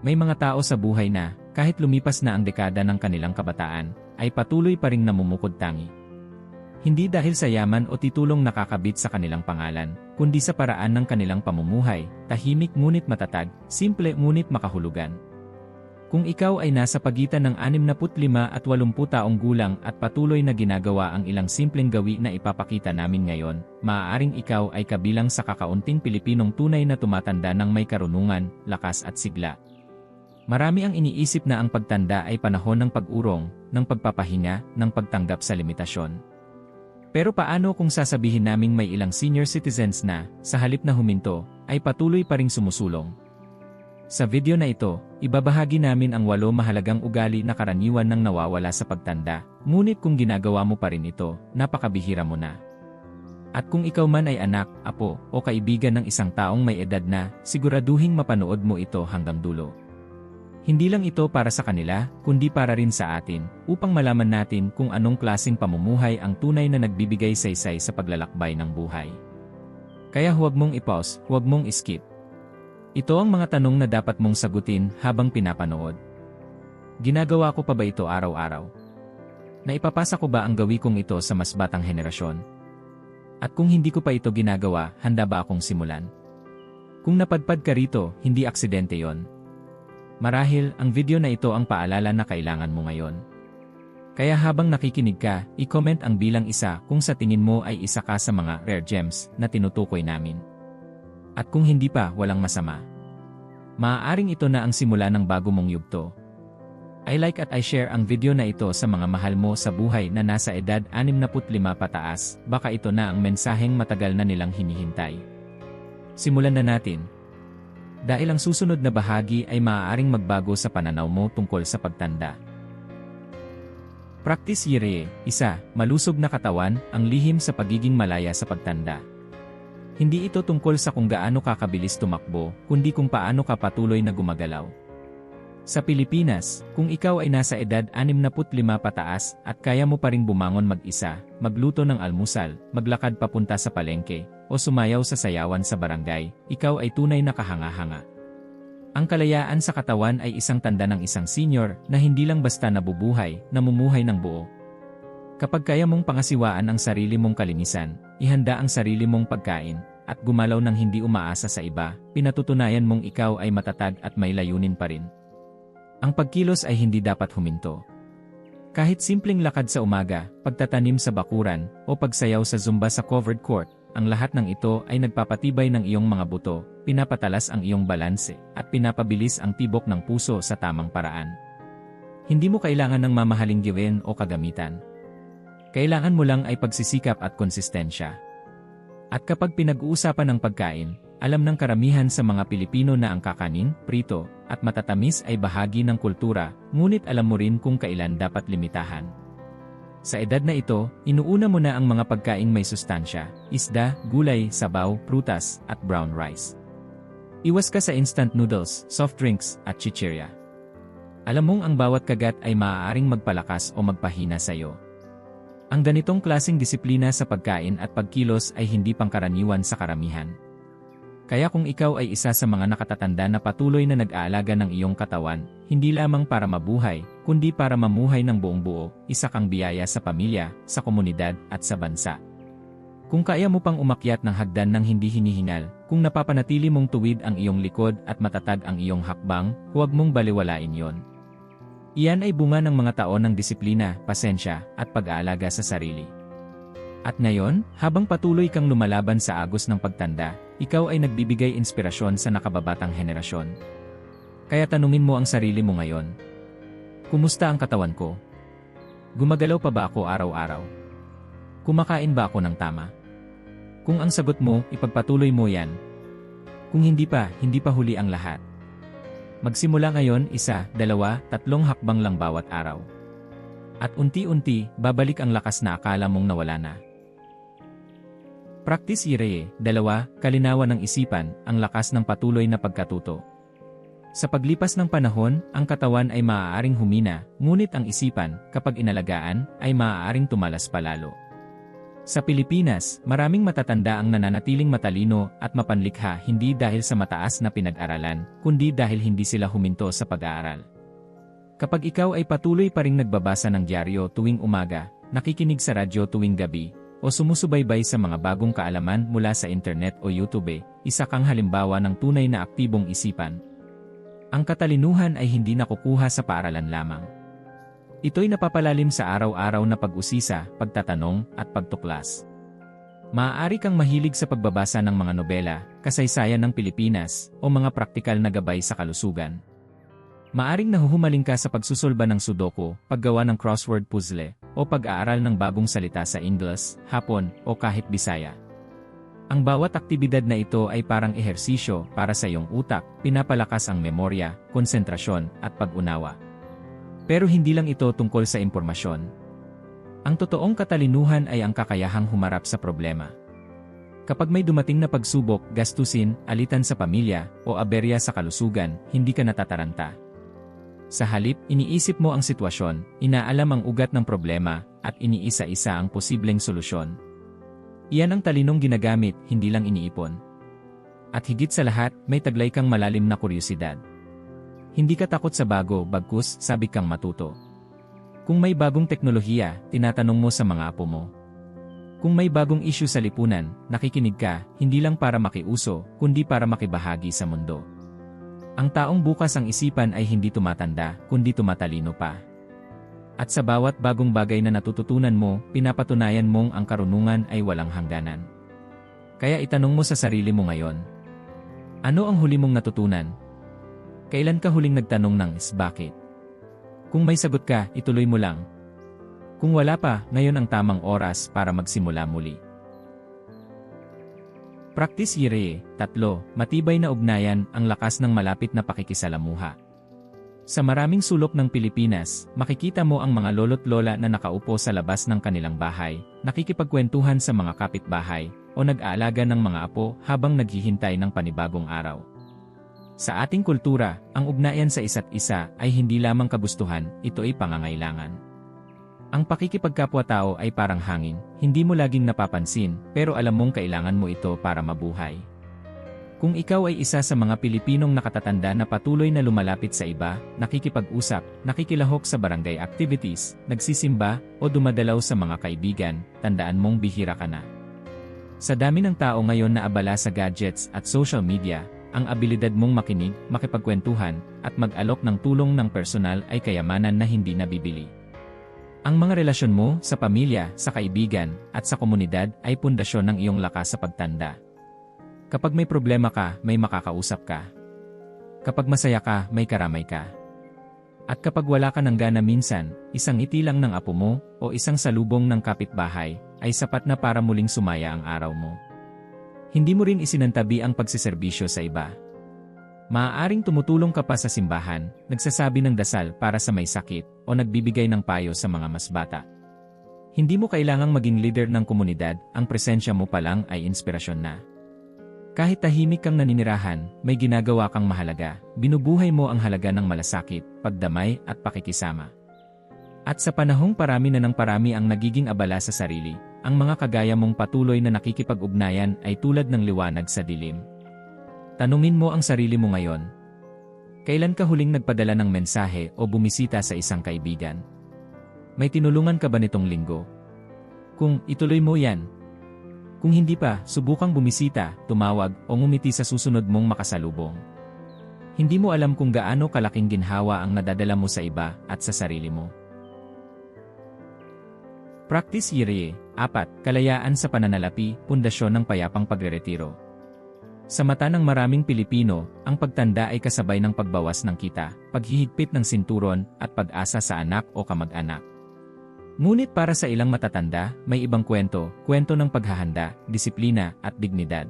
May mga tao sa buhay na, kahit lumipas na ang dekada ng kanilang kabataan, ay patuloy pa ring namumukod tangi. Hindi dahil sa yaman o titulong nakakabit sa kanilang pangalan, kundi sa paraan ng kanilang pamumuhay, tahimik ngunit matatag, simple ngunit makahulugan. Kung ikaw ay nasa pagitan ng 65 at 80 taong gulang at patuloy na ginagawa ang ilang simpleng gawi na ipapakita namin ngayon, maaaring ikaw ay kabilang sa kakaunting Pilipinong tunay na tumatanda ng may karunungan, lakas at sigla. Marami ang iniisip na ang pagtanda ay panahon ng pag-urong, ng pagpapahinga, ng pagtanggap sa limitasyon. Pero paano kung sasabihin naming may ilang senior citizens na, sa halip na huminto, ay patuloy pa ring sumusulong? Sa video na ito, ibabahagi namin ang walo mahalagang ugali na karaniwan ng nawawala sa pagtanda, ngunit kung ginagawa mo pa rin ito, napakabihira mo na. At kung ikaw man ay anak, apo, o kaibigan ng isang taong may edad na, siguraduhing mapanood mo ito hanggang dulo. Hindi lang ito para sa kanila, kundi para rin sa atin, upang malaman natin kung anong klasing pamumuhay ang tunay na nagbibigay saysay sa paglalakbay ng buhay. Kaya huwag mong i-pause, huwag mong skip. Ito ang mga tanong na dapat mong sagutin habang pinapanood. Ginagawa ko pa ba ito araw-araw? Naipapasa ko ba ang gawi kong ito sa mas batang henerasyon? At kung hindi ko pa ito ginagawa, handa ba akong simulan? Kung napadpad ka rito, hindi aksidente yon. Marahil, ang video na ito ang paalala na kailangan mo ngayon. Kaya habang nakikinig ka, i-comment ang bilang isa kung sa tingin mo ay isa ka sa mga rare gems na tinutukoy namin. At kung hindi pa, walang masama. Maaaring ito na ang simula ng bago mong yugto. I like at I share ang video na ito sa mga mahal mo sa buhay na nasa edad 65 pataas, baka ito na ang mensaheng matagal na nilang hinihintay. Simulan na natin. Dahil ang susunod na bahagi ay maaaring magbago sa pananaw mo tungkol sa pagtanda. Practice Yire, isa, malusog na katawan, ang lihim sa pagiging malaya sa pagtanda. Hindi ito tungkol sa kung gaano kakabilis tumakbo, kundi kung paano ka patuloy na gumagalaw. Sa Pilipinas, kung ikaw ay nasa edad 65 pataas at kaya mo pa ring bumangon mag-isa, magluto ng almusal, maglakad papunta sa palengke, o sumayaw sa sayawan sa barangay, ikaw ay tunay na kahanga-hanga. Ang kalayaan sa katawan ay isang tanda ng isang senior na hindi lang basta nabubuhay, namumuhay ng buo, Kapag kaya mong pangasiwaan ang sarili mong kalinisan, ihanda ang sarili mong pagkain, at gumalaw ng hindi umaasa sa iba, pinatutunayan mong ikaw ay matatag at may layunin pa rin. Ang pagkilos ay hindi dapat huminto. Kahit simpleng lakad sa umaga, pagtatanim sa bakuran, o pagsayaw sa zumba sa covered court, ang lahat ng ito ay nagpapatibay ng iyong mga buto, pinapatalas ang iyong balanse, at pinapabilis ang tibok ng puso sa tamang paraan. Hindi mo kailangan ng mamahaling gawin o kagamitan. Kailangan mo lang ay pagsisikap at konsistensya. At kapag pinag-uusapan ng pagkain, alam ng karamihan sa mga Pilipino na ang kakanin, prito, at matatamis ay bahagi ng kultura, ngunit alam mo rin kung kailan dapat limitahan. Sa edad na ito, inuuna mo na ang mga pagkaing may sustansya, isda, gulay, sabaw, prutas, at brown rice. Iwas ka sa instant noodles, soft drinks, at chichirya. Alam mong ang bawat kagat ay maaaring magpalakas o magpahina sa iyo. Ang ganitong klasing disiplina sa pagkain at pagkilos ay hindi pangkaraniwan sa karamihan. Kaya kung ikaw ay isa sa mga nakatatanda na patuloy na nag-aalaga ng iyong katawan, hindi lamang para mabuhay, kundi para mamuhay ng buong buo, isa kang biyaya sa pamilya, sa komunidad, at sa bansa. Kung kaya mo pang umakyat ng hagdan ng hindi hinihingal, kung napapanatili mong tuwid ang iyong likod at matatag ang iyong hakbang, huwag mong baliwalain yon. Iyan ay bunga ng mga taon ng disiplina, pasensya, at pag-aalaga sa sarili. At ngayon, habang patuloy kang lumalaban sa agos ng pagtanda, ikaw ay nagbibigay inspirasyon sa nakababatang henerasyon. Kaya tanungin mo ang sarili mo ngayon. Kumusta ang katawan ko? Gumagalaw pa ba ako araw-araw? Kumakain ba ako ng tama? Kung ang sagot mo, ipagpatuloy mo yan. Kung hindi pa, hindi pa huli ang lahat. Magsimula ngayon isa, dalawa, tatlong hakbang lang bawat araw. At unti-unti, babalik ang lakas na akala mong nawala na. Practice Ireye, dalawa, kalinawan ng isipan, ang lakas ng patuloy na pagkatuto. Sa paglipas ng panahon, ang katawan ay maaaring humina, ngunit ang isipan, kapag inalagaan, ay maaaring tumalas palalo. Sa Pilipinas, maraming matatanda ang nananatiling matalino at mapanlikha hindi dahil sa mataas na pinag-aralan, kundi dahil hindi sila huminto sa pag-aaral. Kapag ikaw ay patuloy pa ring nagbabasa ng dyaryo tuwing umaga, nakikinig sa radyo tuwing gabi, o sumusubaybay sa mga bagong kaalaman mula sa internet o YouTube, isa kang halimbawa ng tunay na aktibong isipan. Ang katalinuhan ay hindi nakukuha sa paaralan lamang. Ito'y napapalalim sa araw-araw na pag-usisa, pagtatanong, at pagtuklas. Maaari kang mahilig sa pagbabasa ng mga nobela, kasaysayan ng Pilipinas, o mga praktikal na gabay sa kalusugan. Maaring nahuhumaling ka sa pagsusulba ng sudoku, paggawa ng crossword puzzle, o pag-aaral ng bagong salita sa Ingles, Hapon, o kahit Bisaya. Ang bawat aktibidad na ito ay parang ehersisyo para sa iyong utak, pinapalakas ang memorya, konsentrasyon, at pag-unawa. Pero hindi lang ito tungkol sa impormasyon. Ang totoong katalinuhan ay ang kakayahang humarap sa problema. Kapag may dumating na pagsubok, gastusin, alitan sa pamilya, o aberya sa kalusugan, hindi ka natataranta. Sa halip, iniisip mo ang sitwasyon, inaalam ang ugat ng problema, at iniisa-isa ang posibleng solusyon. Iyan ang talinong ginagamit, hindi lang iniipon. At higit sa lahat, may taglay kang malalim na kuryosidad. Hindi ka takot sa bago, bagkus, sabi kang matuto. Kung may bagong teknolohiya, tinatanong mo sa mga apo mo. Kung may bagong issue sa lipunan, nakikinig ka, hindi lang para makiuso, kundi para makibahagi sa mundo. Ang taong bukas ang isipan ay hindi tumatanda, kundi tumatalino pa. At sa bawat bagong bagay na natututunan mo, pinapatunayan mong ang karunungan ay walang hangganan. Kaya itanong mo sa sarili mo ngayon. Ano ang huli mong natutunan, Kailan ka huling nagtanong ng is bakit? Kung may sagot ka, ituloy mo lang. Kung wala pa, ngayon ang tamang oras para magsimula muli. Practice Yiree, tatlo, matibay na ugnayan ang lakas ng malapit na pakikisalamuha. Sa maraming sulok ng Pilipinas, makikita mo ang mga lolo't lola na nakaupo sa labas ng kanilang bahay, nakikipagkwentuhan sa mga kapitbahay, o nag-aalaga ng mga apo habang naghihintay ng panibagong araw. Sa ating kultura, ang ugnayan sa isa't isa ay hindi lamang kagustuhan, ito ay pangangailangan. Ang pakikipagkapwa-tao ay parang hangin, hindi mo laging napapansin, pero alam mong kailangan mo ito para mabuhay. Kung ikaw ay isa sa mga Pilipinong nakatatanda na patuloy na lumalapit sa iba, nakikipag-usap, nakikilahok sa barangay activities, nagsisimba, o dumadalaw sa mga kaibigan, tandaan mong bihira ka na. Sa dami ng tao ngayon na abala sa gadgets at social media, ang abilidad mong makinig, makipagkwentuhan, at mag-alok ng tulong ng personal ay kayamanan na hindi nabibili. Ang mga relasyon mo sa pamilya, sa kaibigan, at sa komunidad ay pundasyon ng iyong lakas sa pagtanda. Kapag may problema ka, may makakausap ka. Kapag masaya ka, may karamay ka. At kapag wala ka ng gana minsan, isang itilang ng apo mo o isang salubong ng kapitbahay ay sapat na para muling sumaya ang araw mo. Hindi mo rin isinantabi ang pagsiserbisyo sa iba. Maaaring tumutulong ka pa sa simbahan, nagsasabi ng dasal para sa may sakit, o nagbibigay ng payo sa mga mas bata. Hindi mo kailangang maging leader ng komunidad, ang presensya mo pa lang ay inspirasyon na. Kahit tahimik kang naninirahan, may ginagawa kang mahalaga, binubuhay mo ang halaga ng malasakit, pagdamay at pakikisama. At sa panahong parami na ng parami ang nagiging abala sa sarili, ang mga kagaya mong patuloy na nakikipag-ugnayan ay tulad ng liwanag sa dilim. Tanungin mo ang sarili mo ngayon. Kailan ka huling nagpadala ng mensahe o bumisita sa isang kaibigan? May tinulungan ka ba nitong linggo? Kung ituloy mo yan. Kung hindi pa, subukang bumisita, tumawag o ngumiti sa susunod mong makasalubong. Hindi mo alam kung gaano kalaking ginhawa ang nadadala mo sa iba at sa sarili mo. Practice Yirye, 4. Kalayaan sa pananalapi, pundasyon ng payapang pagreretiro. Sa mata ng maraming Pilipino, ang pagtanda ay kasabay ng pagbawas ng kita, paghihigpit ng sinturon, at pag-asa sa anak o kamag-anak. Ngunit para sa ilang matatanda, may ibang kwento, kwento ng paghahanda, disiplina, at dignidad.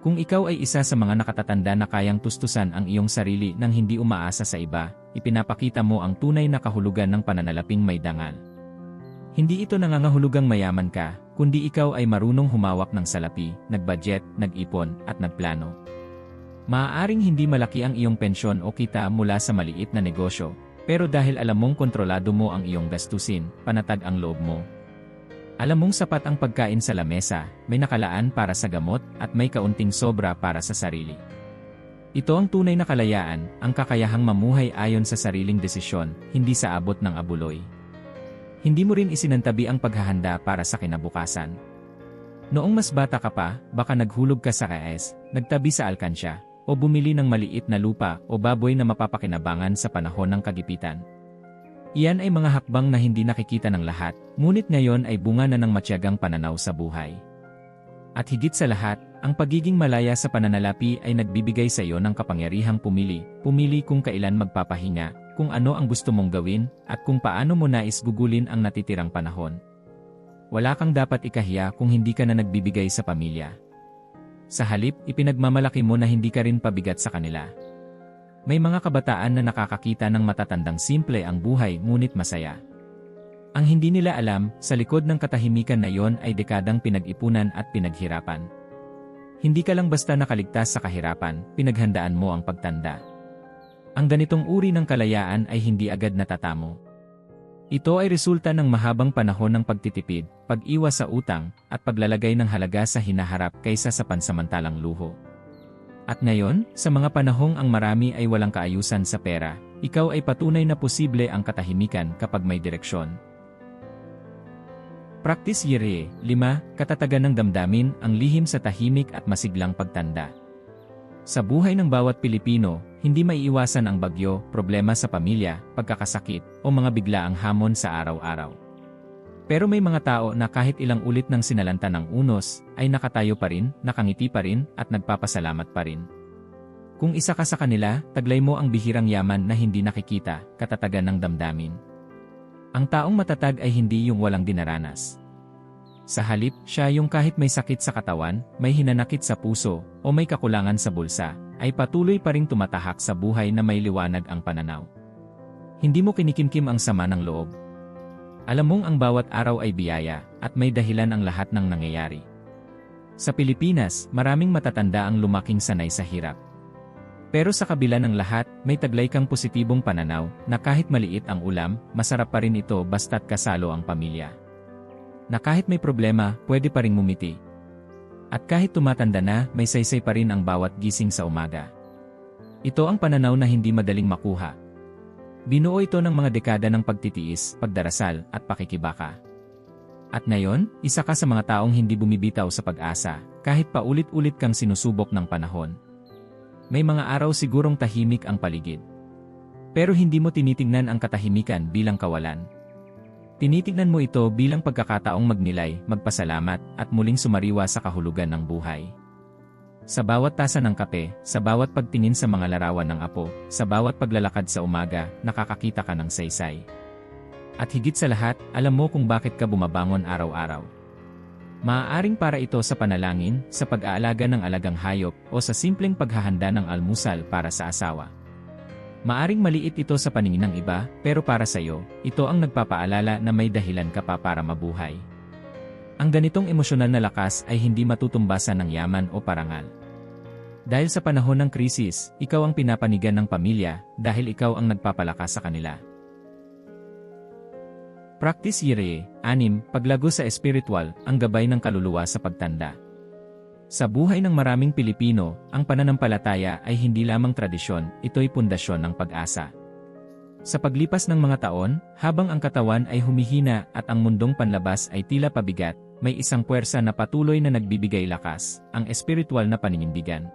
Kung ikaw ay isa sa mga nakatatanda na kayang tustusan ang iyong sarili nang hindi umaasa sa iba, ipinapakita mo ang tunay na kahulugan ng pananalaping may dangal. Hindi ito nangangahulugang mayaman ka, kundi ikaw ay marunong humawak ng salapi, nagbudget, nag-ipon, at nagplano. Maaaring hindi malaki ang iyong pensyon o kita mula sa maliit na negosyo, pero dahil alam mong kontrolado mo ang iyong gastusin, panatag ang loob mo. Alam mong sapat ang pagkain sa lamesa, may nakalaan para sa gamot, at may kaunting sobra para sa sarili. Ito ang tunay na kalayaan, ang kakayahang mamuhay ayon sa sariling desisyon, hindi sa abot ng abuloy. Hindi mo rin isinantabi ang paghahanda para sa kinabukasan. Noong mas bata ka pa, baka naghulog ka sa KS, nagtabi sa alkansya, o bumili ng maliit na lupa o baboy na mapapakinabangan sa panahon ng kagipitan. Iyan ay mga hakbang na hindi nakikita ng lahat, ngunit ngayon ay bunga na ng matyagang pananaw sa buhay. At higit sa lahat, ang pagiging malaya sa pananalapi ay nagbibigay sa iyo ng kapangyarihang pumili, pumili kung kailan magpapahinga, kung ano ang gusto mong gawin, at kung paano mo nais gugulin ang natitirang panahon. Wala kang dapat ikahiya kung hindi ka na nagbibigay sa pamilya. Sa halip, ipinagmamalaki mo na hindi ka rin pabigat sa kanila. May mga kabataan na nakakakita ng matatandang simple ang buhay ngunit masaya. Ang hindi nila alam, sa likod ng katahimikan na iyon ay dekadang pinag-ipunan at pinaghirapan. Hindi ka lang basta nakaligtas sa kahirapan, pinaghandaan mo ang pagtanda. Ang ganitong uri ng kalayaan ay hindi agad natatamo. Ito ay resulta ng mahabang panahon ng pagtitipid, pag-iwas sa utang, at paglalagay ng halaga sa hinaharap kaysa sa pansamantalang luho. At ngayon, sa mga panahong ang marami ay walang kaayusan sa pera, ikaw ay patunay na posible ang katahimikan kapag may direksyon. Practice Yere 5. Katatagan ng damdamin ang lihim sa tahimik at masiglang pagtanda. Sa buhay ng bawat Pilipino, hindi maiiwasan ang bagyo, problema sa pamilya, pagkakasakit, o mga biglaang hamon sa araw-araw. Pero may mga tao na kahit ilang ulit ng sinalanta ng unos, ay nakatayo pa rin, nakangiti pa rin, at nagpapasalamat pa rin. Kung isa ka sa kanila, taglay mo ang bihirang yaman na hindi nakikita, katatagan ng damdamin. Ang taong matatag ay hindi yung walang dinaranas. Sa halip, siya yung kahit may sakit sa katawan, may hinanakit sa puso, o may kakulangan sa bulsa, ay patuloy pa ring tumatahak sa buhay na may liwanag ang pananaw. Hindi mo kinikimkim ang sama ng loob, alam mong ang bawat araw ay biyaya, at may dahilan ang lahat ng nangyayari. Sa Pilipinas, maraming matatanda ang lumaking sanay sa hirap. Pero sa kabila ng lahat, may taglay kang positibong pananaw na kahit maliit ang ulam, masarap pa rin ito basta't kasalo ang pamilya. Na kahit may problema, pwede pa rin mumiti. At kahit tumatanda na, may saysay pa rin ang bawat gising sa umaga. Ito ang pananaw na hindi madaling makuha, Binuo ito ng mga dekada ng pagtitiis, pagdarasal, at pakikibaka. At ngayon, isa ka sa mga taong hindi bumibitaw sa pag-asa, kahit paulit-ulit kang sinusubok ng panahon. May mga araw sigurong tahimik ang paligid. Pero hindi mo tinitingnan ang katahimikan bilang kawalan. Tinitingnan mo ito bilang pagkakataong magnilay, magpasalamat, at muling sumariwa sa kahulugan ng buhay. Sa bawat tasa ng kape, sa bawat pagtingin sa mga larawan ng apo, sa bawat paglalakad sa umaga, nakakakita ka ng saysay. At higit sa lahat, alam mo kung bakit ka bumabangon araw-araw. Maaaring para ito sa panalangin, sa pag-aalaga ng alagang hayop, o sa simpleng paghahanda ng almusal para sa asawa. Maaring maliit ito sa paningin ng iba, pero para sa iyo, ito ang nagpapaalala na may dahilan ka pa para mabuhay. Ang ganitong emosyonal na lakas ay hindi matutumbasan ng yaman o parangal. Dahil sa panahon ng krisis, ikaw ang pinapanigan ng pamilya dahil ikaw ang nagpapalakas sa kanila. Practice Yire, 6. Paglago sa espiritual, ang gabay ng kaluluwa sa pagtanda. Sa buhay ng maraming Pilipino, ang pananampalataya ay hindi lamang tradisyon, ito'y pundasyon ng pag-asa. Sa paglipas ng mga taon, habang ang katawan ay humihina at ang mundong panlabas ay tila pabigat, may isang puwersa na patuloy na nagbibigay lakas, ang espiritual na paninindigan.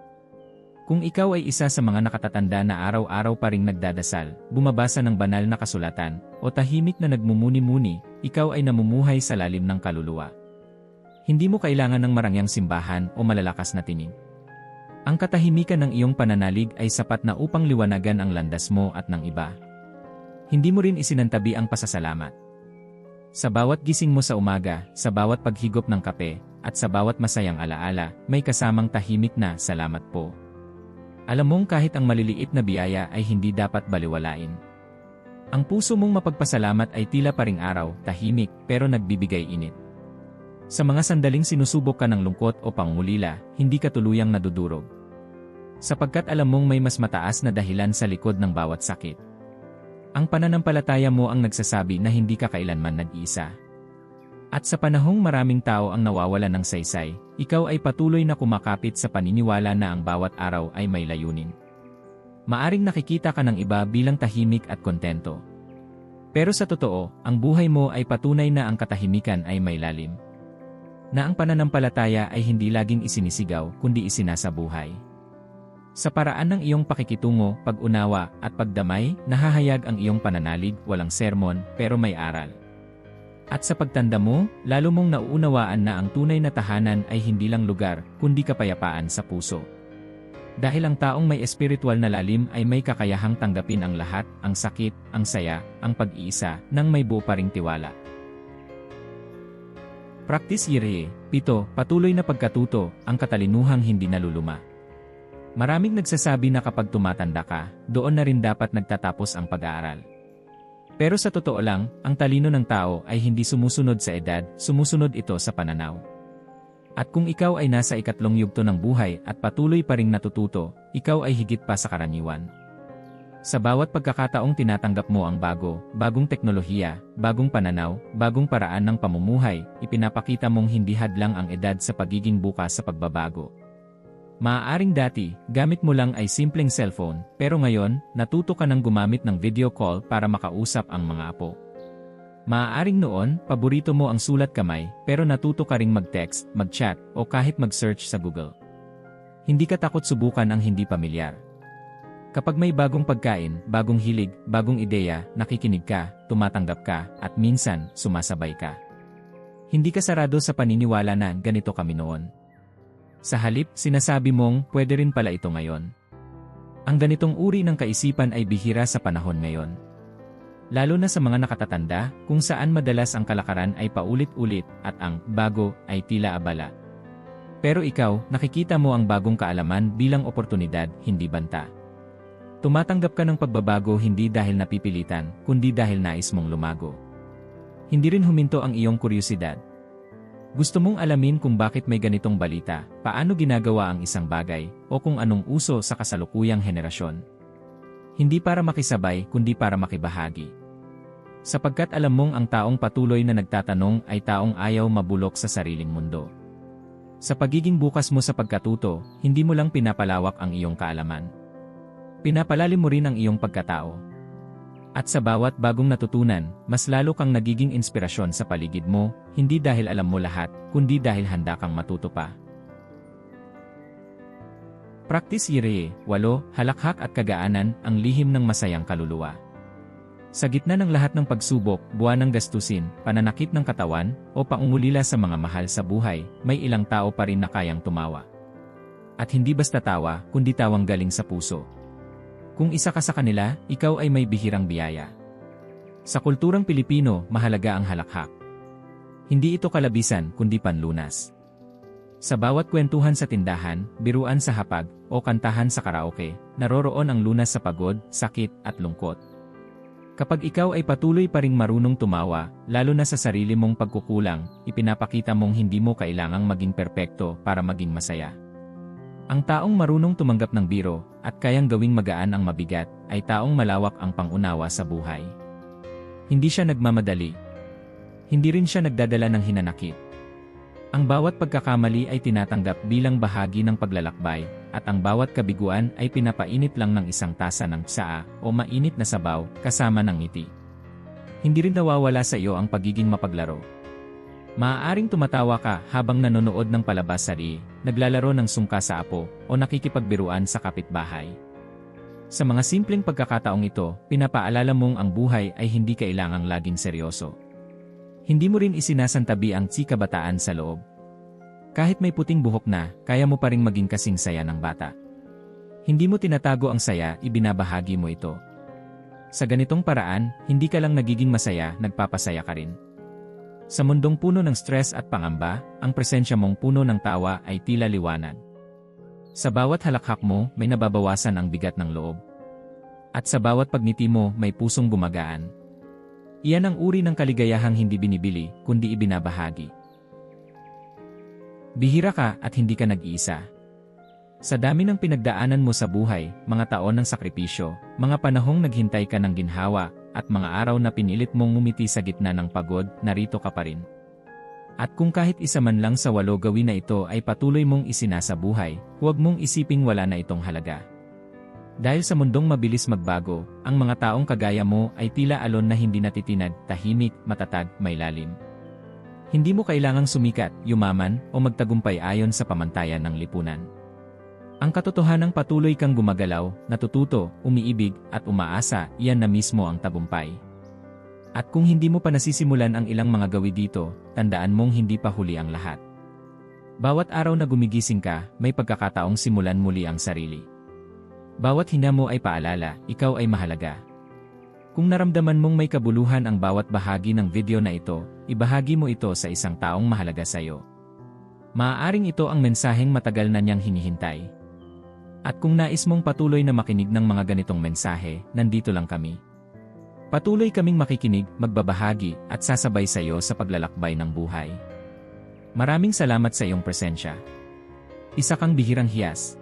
Kung ikaw ay isa sa mga nakatatanda na araw-araw pa ring nagdadasal, bumabasa ng banal na kasulatan, o tahimik na nagmumuni-muni, ikaw ay namumuhay sa lalim ng kaluluwa. Hindi mo kailangan ng marangyang simbahan o malalakas na tinig. Ang katahimikan ng iyong pananalig ay sapat na upang liwanagan ang landas mo at ng iba. Hindi mo rin isinantabi ang pasasalamat. Sa bawat gising mo sa umaga, sa bawat paghigop ng kape, at sa bawat masayang alaala, may kasamang tahimik na salamat po. Alam mong kahit ang maliliit na biyaya ay hindi dapat baliwalain. Ang puso mong mapagpasalamat ay tila paring araw, tahimik, pero nagbibigay init. Sa mga sandaling sinusubok ka ng lungkot o pangulila, hindi ka tuluyang nadudurog. Sapagkat alam mong may mas mataas na dahilan sa likod ng bawat sakit. Ang pananampalataya mo ang nagsasabi na hindi ka kailanman nag-iisa. At sa panahong maraming tao ang nawawala ng saysay, ikaw ay patuloy na kumakapit sa paniniwala na ang bawat araw ay may layunin. Maaring nakikita ka ng iba bilang tahimik at kontento. Pero sa totoo, ang buhay mo ay patunay na ang katahimikan ay may lalim. Na ang pananampalataya ay hindi laging isinisigaw kundi isinasabuhay. Sa paraan ng iyong pakikitungo, pag-unawa, at pagdamay, nahahayag ang iyong pananalig, walang sermon, pero may aral. At sa pagtanda mo, lalo mong nauunawaan na ang tunay na tahanan ay hindi lang lugar, kundi kapayapaan sa puso. Dahil ang taong may espiritual na lalim ay may kakayahang tanggapin ang lahat, ang sakit, ang saya, ang pag-iisa, nang may buo pa ring tiwala. Practice Yiree, pito, patuloy na pagkatuto, ang katalinuhang hindi naluluma. Maraming nagsasabi na kapag tumatanda ka, doon na rin dapat nagtatapos ang pag-aaral. Pero sa totoo lang, ang talino ng tao ay hindi sumusunod sa edad, sumusunod ito sa pananaw. At kung ikaw ay nasa ikatlong yugto ng buhay at patuloy pa ring natututo, ikaw ay higit pa sa karaniwan. Sa bawat pagkakataong tinatanggap mo ang bago, bagong teknolohiya, bagong pananaw, bagong paraan ng pamumuhay, ipinapakita mong hindi hadlang ang edad sa pagiging bukas sa pagbabago. Maaaring dati, gamit mo lang ay simpleng cellphone, pero ngayon, natuto ka ng gumamit ng video call para makausap ang mga apo. Maaaring noon, paborito mo ang sulat kamay, pero natuto ka ring mag-text, mag-chat, o kahit mag-search sa Google. Hindi ka takot subukan ang hindi pamilyar. Kapag may bagong pagkain, bagong hilig, bagong ideya, nakikinig ka, tumatanggap ka, at minsan, sumasabay ka. Hindi ka sarado sa paniniwala na ganito kami noon. Sa halip, sinasabi mong pwede rin pala ito ngayon. Ang ganitong uri ng kaisipan ay bihira sa panahon ngayon. Lalo na sa mga nakatatanda, kung saan madalas ang kalakaran ay paulit-ulit at ang bago ay tila abala. Pero ikaw, nakikita mo ang bagong kaalaman bilang oportunidad, hindi banta. Tumatanggap ka ng pagbabago hindi dahil napipilitan, kundi dahil nais mong lumago. Hindi rin huminto ang iyong kuryosidad. Gusto mong alamin kung bakit may ganitong balita, paano ginagawa ang isang bagay, o kung anong uso sa kasalukuyang henerasyon. Hindi para makisabay, kundi para makibahagi. Sapagkat alam mong ang taong patuloy na nagtatanong ay taong ayaw mabulok sa sariling mundo. Sa pagiging bukas mo sa pagkatuto, hindi mo lang pinapalawak ang iyong kaalaman. Pinapalalim mo rin ang iyong pagkatao. At sa bawat bagong natutunan, mas lalo kang nagiging inspirasyon sa paligid mo, hindi dahil alam mo lahat, kundi dahil handa kang matuto pa. Practice Yiree, 8, halakhak at kagaanan, ang lihim ng masayang kaluluwa. Sa gitna ng lahat ng pagsubok, buwan ng gastusin, pananakit ng katawan, o paungulila sa mga mahal sa buhay, may ilang tao pa rin na kayang tumawa. At hindi basta tawa, kundi tawang galing sa puso. Kung isa ka sa kanila, ikaw ay may bihirang biyaya. Sa kulturang Pilipino, mahalaga ang halakhak. Hindi ito kalabisan, kundi panlunas. Sa bawat kwentuhan sa tindahan, biruan sa hapag, o kantahan sa karaoke, naroroon ang lunas sa pagod, sakit, at lungkot. Kapag ikaw ay patuloy pa ring marunong tumawa, lalo na sa sarili mong pagkukulang, ipinapakita mong hindi mo kailangang maging perpekto para maging masaya. Ang taong marunong tumanggap ng biro at kayang gawing magaan ang mabigat ay taong malawak ang pangunawa sa buhay. Hindi siya nagmamadali. Hindi rin siya nagdadala ng hinanakit. Ang bawat pagkakamali ay tinatanggap bilang bahagi ng paglalakbay at ang bawat kabiguan ay pinapainit lang ng isang tasa ng tsaa o mainit na sabaw kasama ng ngiti. Hindi rin nawawala sa iyo ang pagiging mapaglaro. Maaaring tumatawa ka habang nanonood ng palabas sa naglalaro ng sungka sa apo, o nakikipagbiruan sa kapitbahay. Sa mga simpleng pagkakataong ito, pinapaalala mong ang buhay ay hindi kailangang laging seryoso. Hindi mo rin isinasantabi ang tsikabataan sa loob. Kahit may puting buhok na, kaya mo pa ring maging kasing saya ng bata. Hindi mo tinatago ang saya, ibinabahagi mo ito. Sa ganitong paraan, hindi ka lang nagiging masaya, nagpapasaya ka rin. Sa mundong puno ng stress at pangamba, ang presensya mong puno ng tawa ay tila liwanag. Sa bawat halakhak mo, may nababawasan ang bigat ng loob. At sa bawat pagngiti mo, may pusong gumagaan. Iyan ang uri ng kaligayahang hindi binibili, kundi ibinabahagi. Bihira ka at hindi ka nag-iisa. Sa dami ng pinagdaanan mo sa buhay, mga taon ng sakripisyo, mga panahong naghintay ka ng ginhawa, at mga araw na pinilit mong ngumiti sa gitna ng pagod, narito ka pa rin. At kung kahit isa man lang sa walo gawin na ito ay patuloy mong isinasabuhay, huwag mong isiping wala na itong halaga. Dahil sa mundong mabilis magbago, ang mga taong kagaya mo ay tila alon na hindi natitinag, tahimik, matatag, may lalim. Hindi mo kailangang sumikat, yumaman, o magtagumpay ayon sa pamantayan ng lipunan. Ang katotohanang patuloy kang gumagalaw, natututo, umiibig, at umaasa, iyan na mismo ang tagumpay. At kung hindi mo pa nasisimulan ang ilang mga gawi dito, tandaan mong hindi pa huli ang lahat. Bawat araw na gumigising ka, may pagkakataong simulan muli ang sarili. Bawat hina mo ay paalala, ikaw ay mahalaga. Kung naramdaman mong may kabuluhan ang bawat bahagi ng video na ito, ibahagi mo ito sa isang taong mahalaga sa iyo. Maaaring ito ang mensaheng matagal na niyang hinihintay. At kung nais mong patuloy na makinig ng mga ganitong mensahe, nandito lang kami. Patuloy kaming makikinig, magbabahagi, at sasabay sa iyo sa paglalakbay ng buhay. Maraming salamat sa iyong presensya. Isa kang bihirang hiyas,